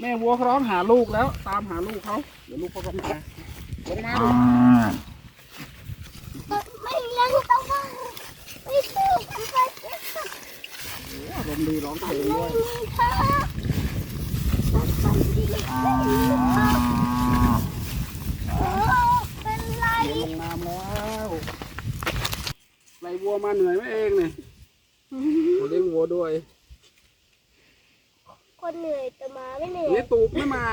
แม่วัวเขาร้องหาลูกแล้ว ตามหาลูกเขาเดี๋ยวลูกเขาก็มาลงมาดูไม่เลี้ยงต้องว่าไม่ซื้กันไปอารมณ์ดีร้องเพลงไม่ด้วยเธอต้องดีไม่เธอโอ้เป็นไรลงน้ำแล้วไล่วัวมาเหนื่อยไหมเองเนี่ยเลี้ยงวัวด้วย คนเหนื่อยแต่หมาไม่เหนื่อนี่ยตูบไม่มา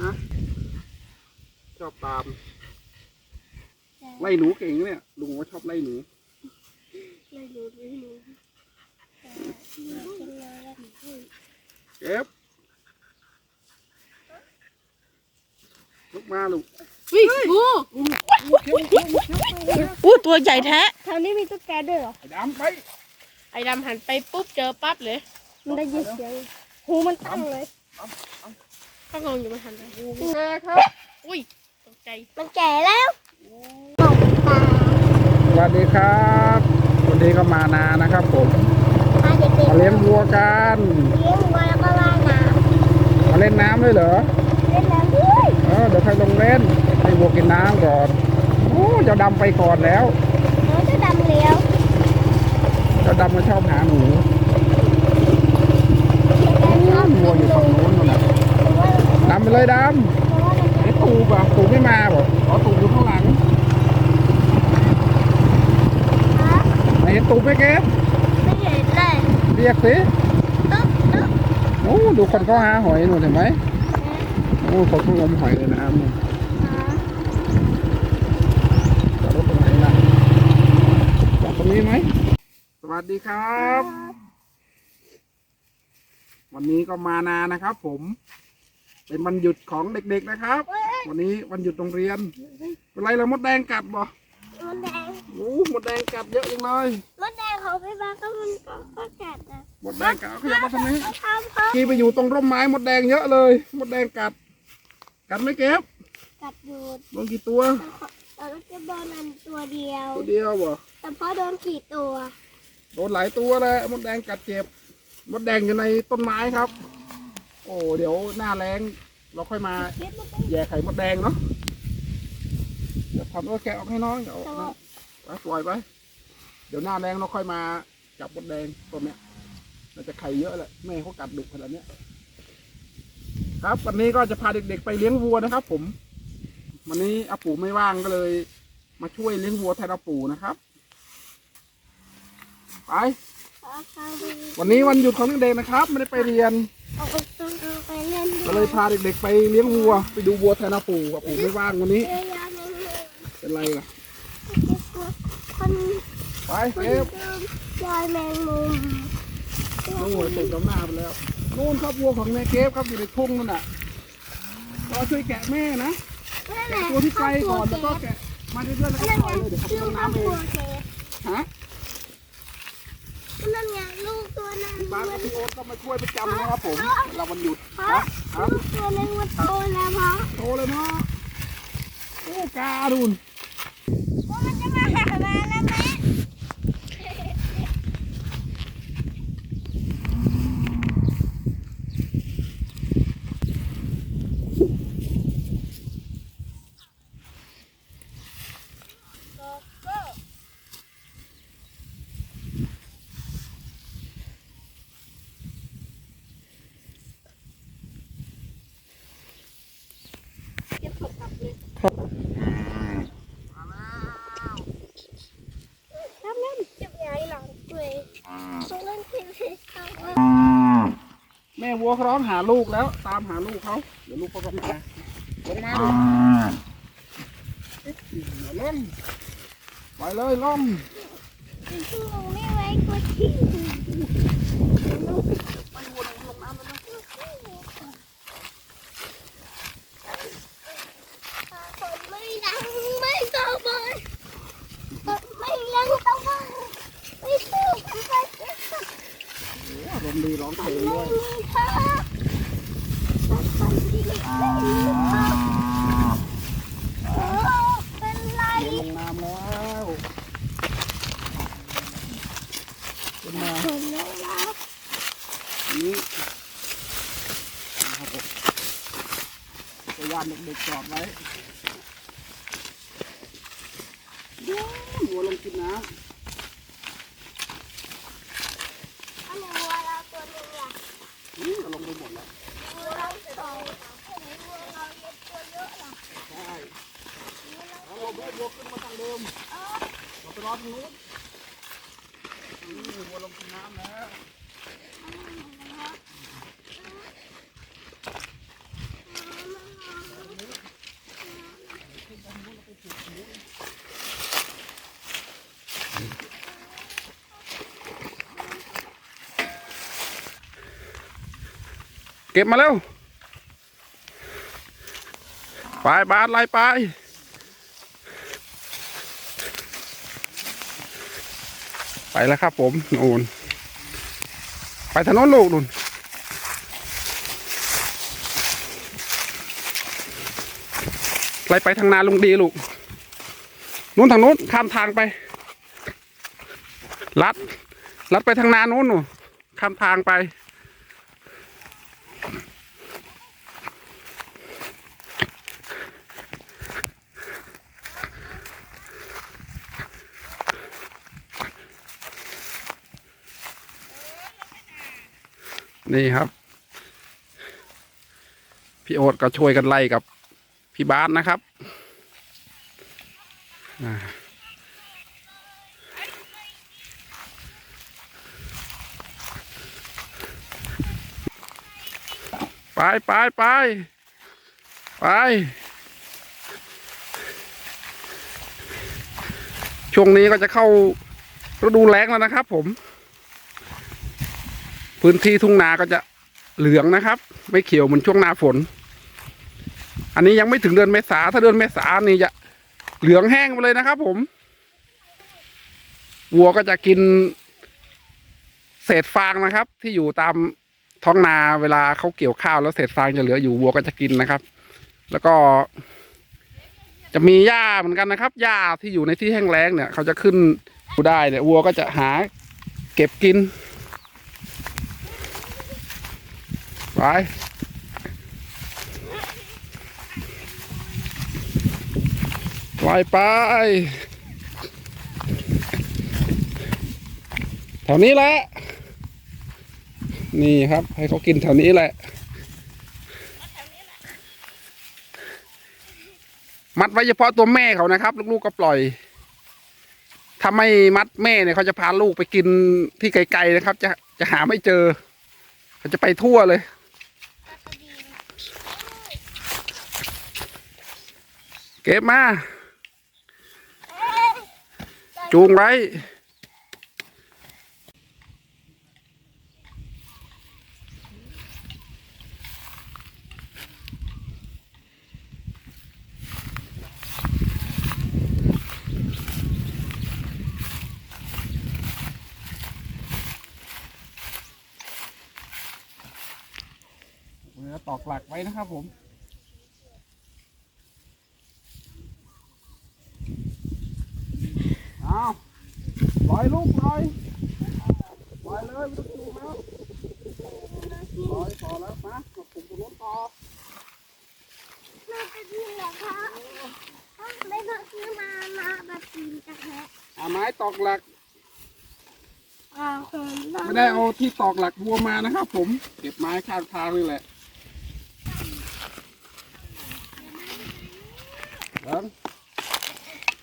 อะชอบตาม ไล่หนูเก่งเนี่ยลุงว่าชอบไล่หนู ไม่รู้ไม่รู้แต่กินเลยแล้วหนูเก็บลุกมาลูกวิงูอู้อู้เข็มเข็มเข็มอู้ตัวใหญ่แท้ แถวนี้มีตุ๊กแกด้วยเหรอไอ้ดำไป ไอ้ดำหันไปปุ๊บเจอปั๊บเลย มันได้ยินเสียง หูมันตั้งเลยก็งงอยู่มันหันไปแม่ครับ อุ้ยตกใจ มันแก่แล้วตกปลาสวัสดีครับวันนี้ก็มานานะครับผมพาเด็กๆมาเลี้ยงวัวกันเลี้ยงวัวแล้วก็ว่ายน้มาเล่นน้ำด้วยเหรอำเล่นน้ำด้วยเออเดี๋ยวใครลงเล่นให้วัวกินน้ำก่อนโอ้เจ้าดำไปก่อนแล้วน้องจะดำเลี้ยวเจ้าดำมันชอบหาหนูแต่ชอบ วัวอยู่ฝั่งโน้นนู่นน่ะดำไปเลยดำไอ้ตูบอะตูไม่มาบ่อ๋อตูอยู่ข้างหลังไหนเห็นตูไหมเก็บไม่เห็นเลยเรียกสิตึ๊บตึ๊บโอ้ดูคนเขาหาหอยหนูเห็นไหมโอ้คนเขางมหอยในน้ำนู่นจอดรถตรงไหนล่ะจอดตรงนี้ไหมสวัสดีครับ วันนี้ก็มานานะครับ ผม เป็นวันหยุดของเด็กๆนะครับ วันนี้วันหยุดโรงเรียนเป็นไรละมดแดงกัดบ่มดแดงโอ้มดแดงกัดเยอะจังเลยมดแดงของพี่บ้าก็มันก็ก็กัดนะมดแดงกัดเอาขยับมาทางนี้ทำเพราะขี่ไปอยู่ตรงร่มไม้มดแดงเยอะเลย มดแดงกัด กัดไหม่เก็บกัดอยู่โดนกี่ตัวแต่เราจะโดนอันตัวเดียวตัวเดียวบ่แต่พอโดนกี่ตัวโดนหลายตัวเลยมดแดงกัดเจ็บ มดแดงอยู่ในต้นไม้ครับ โอ้เดี๋ยวหน้าแรงเราค่อยมาแย่ไข่มดแดงเนาะเดี๋ยวทำตัวแกะออกให้น้องเดี๋ยวไปปล่อยไปเดี๋ยวหน้าแรงเราค่อยมาจับมดแดงตัวเนี้ยมันจะไข่เยอะแหละแม่เขากัดดุขนาดเนี้ยครับวันนี้ก็จะพาเด็กๆไปเลี้ยงวัวนะครับ ผม วันนี้อาปู่ไม่ว่างก็เลย มาช่วยเลี้ยงวัวแทนอาปู่นะครับ ไป วันนี้วันหยุดของเด็กๆนะครับ ไม่ได้ไปเรียนเอาไปต้นเอาไปเล่นก็เลยพาเด็กๆไปเลี้ยงวัว ไปดูวัวแทนอาปู่อาปู่ไม่ว่างวันนี้เยอะแยะเลยเป็นไรล่ะคนไปคนเก็บเดิมลอยแมงมุมนู่นตกดำหน้าไปแล้วนู่นครับวัวของแม่เก็บครับอยู่ในทุ่งนั่นน่ะเราช่วยแกะแม่นะนั่นแหแกะละตัวที่ไกลก่อนแล้วก็แกะมาเรื่อยๆแล้วก็นั่นปล่ไงอยเลยเดี๋ยวเขาไปลูลกงครอบน้ำเอครัวงเคฮะ นั่นไงลูกตัวนั้น บ้านมันพี่โอ๊ตก็มาช่วยประจำนะครับผม เราวันหยุดเพราะครับลูกตัวนั้นมันโตแล้วเพราะโตเลยเนาะโอ้กาดุน ว่ามันจะมาหามาแล้วไหม ทำแล้วจะใหญ่หลังตัวส่งเล่นทีวีเขา แม่ วัวเขาร้องหาลูกแล้ว ตามหาลูกเขาเดี๋ยวลูกเขาก็มาลงมาดูลงไปเลยลงคือลงไม่ไว้กดทิ้งคนไม่ดังไม่สบายไม่เลี้ยงต้องว่าไม่ซื้อกันไป อาร มณ์ดีร้องเพลงด้วยไม่มีเธอต้องดีไม่มีเธอโอ้เป็นไรเดี๋ยวลงน้ำแล้วขึ้นมานไม่รักอันนี้นะครับผมพยายามเด็กๆจอดไว้เดี๋ยวหัวลงกินน้อันนี้วัวเราตัวหนึงอะำนี่ลงไปหมดแล้ว วัวเราสองอันนี้วัวเราเยอะตัวเยอะล่ะ ใช่ วัวขึ้นมาทางเดิมเราไปรอทางนู้นนี่วัวลงกินน้ำแล้วอันะเก็บมาเร็วไปบาสไล่ไป ไปแล้วครับผมนู่นไปถนนลูกนู่นไล่ไปทางนาลุงดีลูกนู้นทางนู้นข้ามทางไป ลัด ลัดไปทางนานู้นนู่นข้ามทางไป นี่ครับ พี่โอ๊ตก็ช่วยกันไล่กับพี่บ้านนะครับไปไปไปไปช่วงนี้ก็จะเข้าฤดูแล้งแล้วนะครับผม พื้นที่ทุ่งนาก็จะเหลืองนะครับ ไม่เขียวเหมือนช่วงหน้าฝน อันนี้ยังไม่ถึงเดือนเมษาถ้าเดือนเมษานี่จะเหลืองแห้งไปเลยนะครับ ผมวัวก็จะกิน เศษฟางนะครับ ที่อยู่ตามท้องนาเวลาเขาเกี่ยวข้าวแล้วเศษฟางจะเหลืออยู่วัวก็จะกินนะครับ แล้วก็ จะมีหญ้าเหมือนกันนะครับหญ้าที่อยู่ในที่แห้งแล้งเนี่ย เขาจะขึ้นดูได้เนี่ยวัวก็จะหา เก็บกิน ไปไปไปแถวนี้แหละ นี่ครับ ให้เขากินแถวนี้แหละ มัดไว้เฉพาะตัวแม่เขานะครับ ลูกๆก็ปล่อย ถ้าไม่มัดแม่เนี่ยเขาจะพาลูกไปกินที่ไกลๆนะครับ จะจะหาไม่เจอ เขาจะไปทั่วเลย เก็บมา จูงไว้เนื้อตอกหลักไว้นะครับผม เอาปล่อยลูกปล่อยปล่อยเลยไม่ต้องจูงแล้วปล่อยพอแล้วมามาปลูกตรงนู้นต่อ น่าจะกินเหรอคะไม่ต้องซื้อมามาแบบกินจะแฮะ เอาไม้ตอกหลัก อ่าคนไม่ได้เอาที่ตอกหลักวัวมานะครับผม เก็บไม้ข้างทางนี่แหละเดิน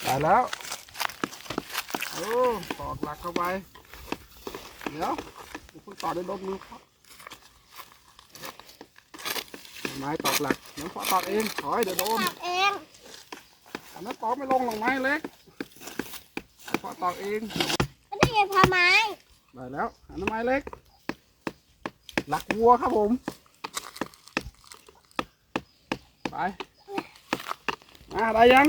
ได้แล้ว โอ้ตอกหลักเข้าไป เดี๋ยวเดี๋ยวเพิ่งต่อด้วยดมมือครับ ไม้ตอกหลักเดี๋ยวพอตอกเองถอยเดี๋ยวโดน ตักเอง อันนั้นตอกไม่ลงหรอกไม้เล็กพ อตอกเองไม่ได้ยังพาไม้ได้แล้วอันนั้นไม้เล็ก หลักวัวครับผม ไปมาได้ยัง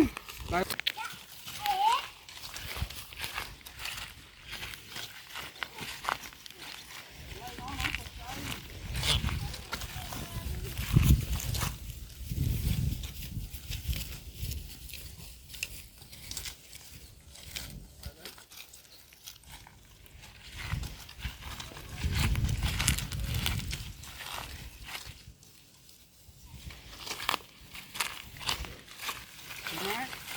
there.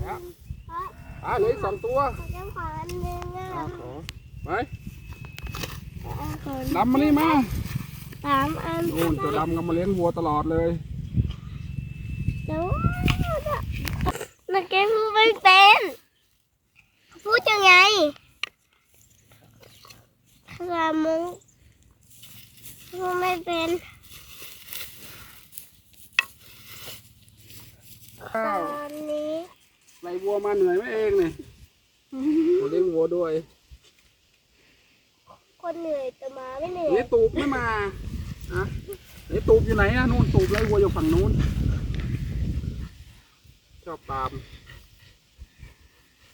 แล้วพ่ออะเหลืออีกสองตัวขอจะขออันหนึงอะอะขอไปขอดำมานี่มาสามอันโน่นตัวดำก็มาเลี้ยงวัวตลอดเลยแล้วมันแกพูดไม่เป็นพูดยังไงถ้ามึงพูดไม่เป็น อ้าว ตอนนี้ ไล่วัว มาเหนื่อยไหมเองเนี่ยมาเลี้ยงวัวด้วย คนเหนื่อยแต่หมาไม่เหนื่อยนี่ตูบไม่มาอะนี่ตูบอยู่ไหนอะนู่นตูบไล่วัวอยู่ฝั่งนู้นชอบตาม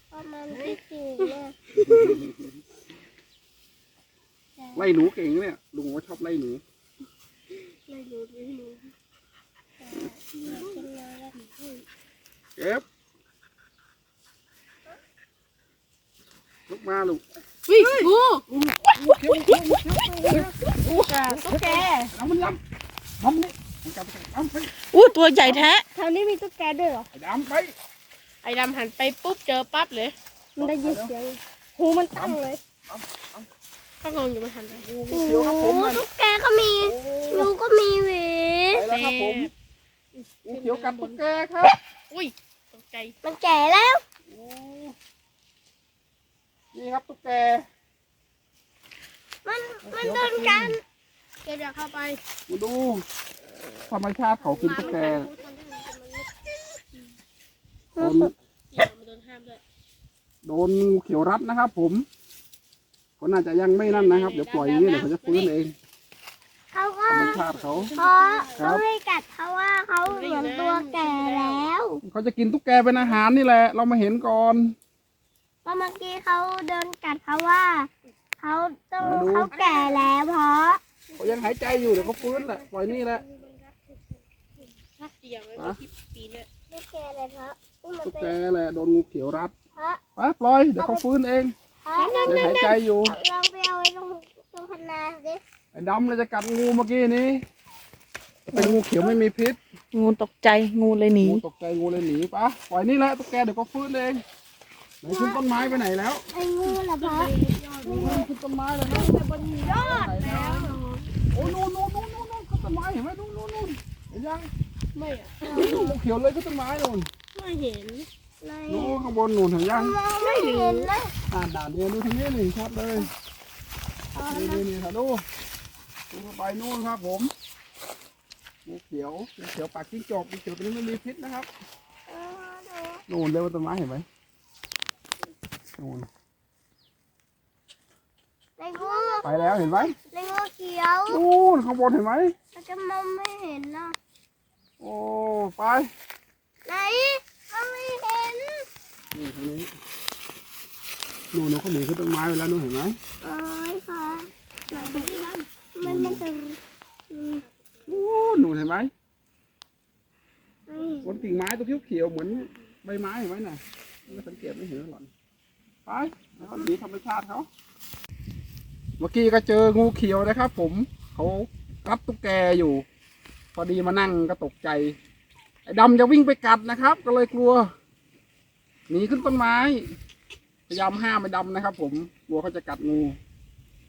เพราะมันไม่จริงเนี่ยไล่หนูเก่งเนี่ยลุงว่าชอบไล่หนูไม่รู้ไม่รู้แต่กินน้อยแล้วเก็บ ลุกมาลูกวิงูตุ๊กแกเอามันยำทำนี่มันกลับไปเอาไปอู้ตัวใหญ่แท้แถวนี้มีตุ๊กแกด้วยเหรอไอ้ดำไปไอ้ดำหันไปปุ๊บเจอปั๊บเลย มันได้ยินเสียงหูมันตั้งเลยก็งงอยู่มันหันไปงูโอ้เขียวครับผมโหมันตุ๊กแกก็มีโอ้งูก็มีหวีไปแล้วครับผมงูเขียวกัดตุ๊กแกครับ อุ้ยตกใจมันแก่แล้วโอ้ นี่ครับตุ๊กแก มันมันเดินกันเดี๋ยวเข้าไปมาดูธรรมชาติเขากินตุ๊กแกโดนเดี๋ยวมันโดนห้ามด้วยโดนงูเขียวรัดนะครับ ผมเขาน่าจะยังไม่นั่นนะครับ เดี๋ยวปล่อยอย่างนี้เดี๋ยวเขาจะฟื้นเองเขาก็ธรรมชาติเขาเพราะเขาไม่กัดเพราะว่าเขาเหมือนตัวแก่แล้ว เขาจะกินตุ๊กแกเป็นอาหารนี่แหละ เรามาเห็นก่อน เพราะเมื่อกี้เขาเดินกัดเพราะว่าเขาต้องเขาแก่แล้วเพราะเขายังหายใจอยู่เดี๋ยวเขาฟื้นแหละปล่อยนี่แหละ ถ้าเสียงแล้วที่ปีนเนี่ยไม่แก่เลยเพราะนี่มันตุ๊กเป็แกนแหละโดนงูเขียวรัดเพราะไปปล่อยเดี๋ยวเขาฟื้นเองเพราะยังหายใจอยู่ ลองไปเอาไว้ตรงตรงพนาสิไอ้ดำเลยจะกัดงูเมื่อกี้นี้เป็นงูเขียวไม่มีพิษงูตกใจงูเลยหนี งูตกใจงูเลยหนีปะปล่อยนี่แหละตุ๊กแกเดี๋ยวก็ฟื้นเอง ไหนขึ้นต้นไม้ไปไหนแล้วไอ้งูเหรอเพราะขึ้นต้นไม้แล้วนะบนยอดแล้วโอ้ยนู่นนู่นนู่นนู่นนู่นขึ้นต้นไม้เห็นไหมนู่นนู่นนู่นเห็นยังไม่อะนู่นงูเขียวเลยขึ้นต้นไม้นู่นไม่เห็นในนู่นข้างบนนู่นเห็นยังมองไม่เห็นนะอ่านด่านเนี่ยดูทางนี้นี่ชัดเลยนี่นี่นี่ค่ะดูดูเข้าไปนู่นครับผมงูเขียวงูเขียวปากจิ้งจอกงูเขียวตัวนี้ไม่มีพิษนะครับเออดูนู่นเลยบนต้นไม้เห็นไหม นู่นในงูไปแล้วเห็นไหมในงูเขียวนู่นข้างบนเห็นไหมเราจะมองไม่เห็นนะโอ้ไปไหนเราไม่เห็นนี่ทางนี้นู่นนู่นเขาหนีขึ้นต้นไม้ไปแล้วนู่นเห็นไหมโอ้ยค่ะมันมันจะอืมนู่นนู่นเห็นไหมอืมบนกิ่งไม้ตัวเขียวๆเหมือนใบไม้เห็นไหมน่ะไม่สังเกตไม่เห็นหรอก ไปแล้วก็หนีธรรมชาติเขาเมื่อกี้ก็เจองูเขียวนะครับ ผมเขารับตุ๊กแกอยู่ พอดีมานั่งก็ตกใจ ไอ้ดำจะวิ่งไปกัดนะครับ ก็เลยกลัวหนีขึ้นต้นไม้ พยายามห้ามไอ้ดำนะครับ ผมกลัวเขาจะกัดงู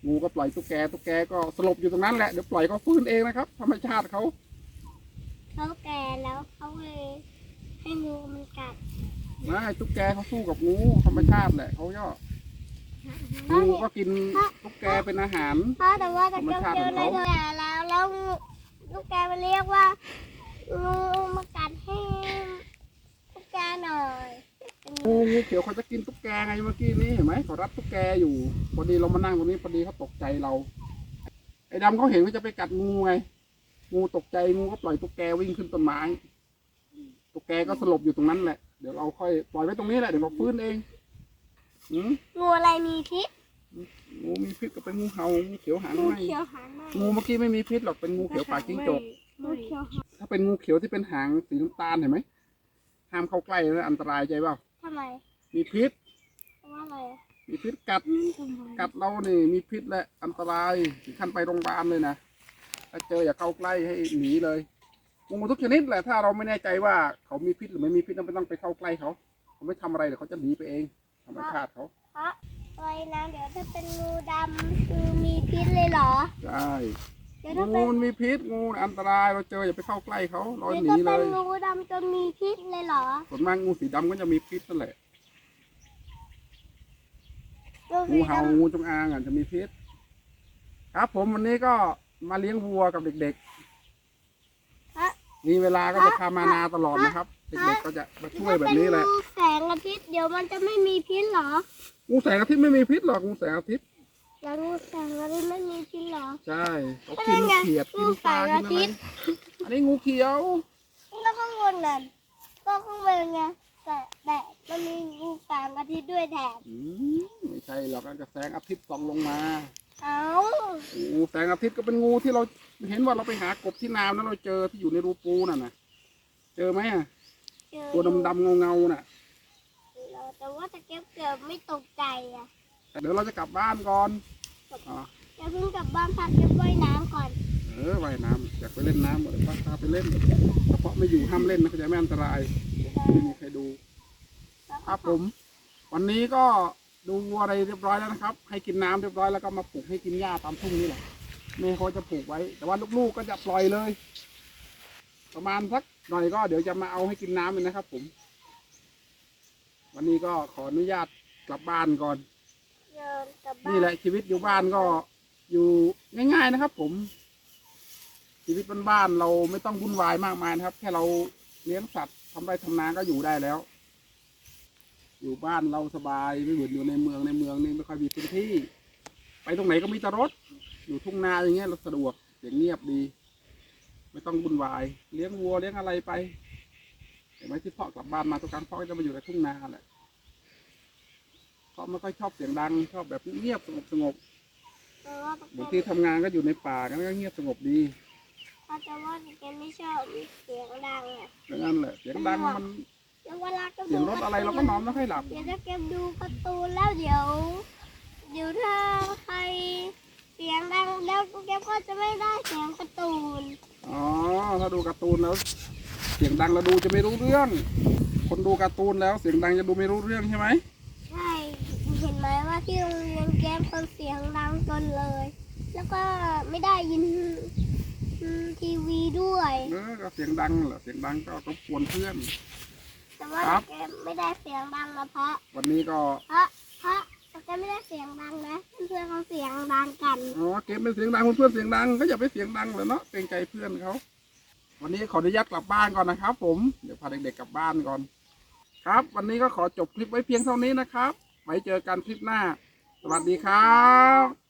งูก็ปล่อยตุ๊กแกตุ๊กแกก็สลบอยู่ตรงนั้นแหละเดี๋ยวปล่อยเขาฟื้นเองนะครับ ธรรมชาติเขา เขาแก่แล้วเขาเลย ไม่ตุ๊กแกเขาสู้กับงูธรรมชาติแหละเขาก็งูก็กินตุ๊กแกเป็นอาหารพราะแต่ว่าจะเจอเจอในแก่แล้วแล้วงูลูกแกมันเรียกว่างูมากัดให้ลูกแกหน่อยงูงูเขียวเขาจะกินตุ๊กแกไงเมื่อกี้นี้เห็นไหมเขารับตุ๊กแกอยู่พอดีเรามานั่งตรงนี้พอดีเขาตกใจเรา ไอ้ดำเขาเห็นว่าจะไปกัดงูไง งูตกใจงูก็ปล่อยตุ๊กแกวิ่งขึ้นต้นไม้ตุ๊กแกก็สลบอยู่ตรงนั้นแหละ ดี๋ยวเราค่อยปล่อยไว้ตรงนี้แหละเดี๋ยวเราฟื้นเองหืมงูอะไรมีพิษงูมีพิษก็เป็นงูเห่างูเขียวหางงูไหมเขียวหางไหมงูเมื่อกี้ไม่มีพิษหรอกเป็นงูเขียวปากจิ้งจกงูเขียวหางถ้าเป็นงูเขียวที่เป็นหางสีน้ำตาลเห็นไหมห้ามเข้าใกล้นะอันตรายใจเปล่าทำไมมีพิษเพราะว่าอะไรอะมีพิษกัดกัดเรานี่มีพิษและอันตรายถึงขั้นไปโรงพยาบาลเลยนะถ้าเจออย่าเข้าใกล้ให้หนีเลย งูทุกชนิดแหละถ้าเราไม่แน่ใจว่าเขามีพิษหรือไม่มีพิษเราไม่ต้องไปเข้าใกล้เขาเขาไม่ทำอะไรเดี๋ยวเขาจะหนีไปเองธรรมชาติเขาเพราะอะไรนะเดี๋ยวถ้าเป็นงูดำคือมีพิษเลยเหรอใช่เดี๋ยวถ้างูเป็นมันมีพิษงูอันตรายเราเจออย่าไปเข้าใกล้เขาเราเดี๋ยวหนีถ้าเลเป็นยงูดำจะมีพิษเลยเหรอส่วนมากงูสีดำก็จะมีพิษนั่นแหละงูงูสีเห่าดำงูจงอางอะจะมีพิษ ครับ ผมวันนี้ก็มาเลี้ยงวัวกับเด็กฮะๆ มีเวลาก็จะพามานาตลอดนะครับเด็กๆก็จะมาช่วยแบบนี้แหละถ้าเป็นงูแสงอาทิตย์เดี๋ยวมันจะไม่มีพิษเหรองูแสงอาทิตย์ไม่มีพิษหรอกงูแสงอาทิตย์แล้วงูแสงอาทิตย์ไม่มีพิษเหรอใช่เขากินก็นั่นไงเขียดกินปลางูแสงกินอาอะทิไรตย์อันนี้งูเขียวแล้วข้างบนนั่นก็ข้างบนไงแต่แต่มันมีงูแสงอาทิตย์ด้วยแถมอืมไม่ใช่หรอกนั่นก็แสงอาทิตย์ส่องลงมา เอ้างูแสงอาทิตย์ก็เป็นงูที่เราเห็นว่าเราไปหากบที่น้ำแล้วเราเจอที่อยู่ในรูปูน่ะนะเจอไหมอะเจอตัวดำๆเงาๆน่ะแต่ว่าตะเก็บเกือบไม่ตกใจอะแต่เดี๋ยวเราจะกลับบ้านก่อนอ่าจะเพิ่งกลับบ้านพักเก็บว่ายน้ำก่อน เออว่ายน้ำอยากไปเล่นน้ำเดี๋ยวป้าพาไปเล่นเฉพาะไม่อยู่ห้ามเล่นนะเขาใจะไม่อันตรายไม่มีใครดูครับผม วันนี้ก็ ดูวัวอะไรเรียบร้อยแล้วนะครับ ให้กินน้ำเรียบร้อยแล้วก็มาปลูกให้กินหญ้าตามทุ่งนี่แหละแม่เขาจะปลูกไว้ แต่ว่าลูกๆก็จะปล่อยเลย ประมาณสักหน่อยก็เดี๋ยวจะมาเอาให้กินน้ำเลยนะครับ ผม วันนี้ก็ขออนุญาตกลับบ้านก่อนเดินกลับบ้านนี่แหละชีวิตอยู่บ้านก็อยู่ง่ายๆนะครับ ผม ชีวิตบ้านๆเราไม่ต้องวุ่นวายมากมายนะครับ แค่เราเลี้ยงสัตว์ทำไรทำนาก็อยู่ได้แล้ว อยู่บ้านเราสบายไม่เหมือนอยู่ในเมืองในเมืองนี่ไม่ค่อยมีพื้นที่ ไปตรงไหนก็มีแต่รถ อยู่ทุ่งนาอย่างเงี้ยเราสะดวกเสียงเงียบดี ไม่ต้องวุ่นวาย เลี้ยงวัวเลี้ยงอะไรไปเห็นไหมที่พ่อกลับบ้านมาทุกครั้งพ่อก็จะมาอยู่ในทุ่งนาแหละพ่อไม่ค่อยชอบเสียงดังชอบแบบเงียบสงบสงบแต่ว่าตะบางเก็ทีบทำงานก็อยู่ในป่ากันก็เงียบสงบดีเขาจะว่าตะเก็บไม่ชอบเสียงดังอะดังนั้นแหละเสียงดังมัน แล้วเวลาก็เสียงรถอะไรเราก็นอนไม่ค่อยหลับ เดี๋ยวตะเก็บดูการ์ตูนแล้วเดี๋ยว เดี๋ยวถ้าใครเสียงดังแล้วตะเก็บก็จะไม่ได้เสียงการ์ตูนอ๋อ ถ้าดูการ์ตูนแล้ว เสียงดังเราดูจะไม่รู้เรื่อง คนดูการ์ตูนแล้วเสียงดังจะดูไม่รู้เรื่องใช่ไหมใช่เห็นไหมว่าที่โรงเรียนแก้มคนเสียงดังจนเลย แล้วก็ไม่ได้ยินอืมทีวีด้วย เออก็เสียงดังเหรอเสียงดังก็รบกวนเพื่อน แต่ว่าครับ แกไม่ได้เสียงดังนะเพราะ วันนี้ก็เพราะ เพราะแกไม่ได้เสียงดังนะเพื่อนๆเขาเสียงดังกัน อ๋อเกมเป็นเสียงดังเพื่อนๆเสียงดังก็อย่าไปเสียงดังเลยเนาะเกรงใจเพื่อนเขาวันนี้ขออนุญาตกลับบ้านก่อนนะครับ ผมเดี๋ยวพาเด็กๆกลับบ้านก่อน ครับ วันนี้ก็ขอจบคลิปไว้เพียงเท่านี้นะครับไว้เจอกันคลิปหน้า สวัสดีครับ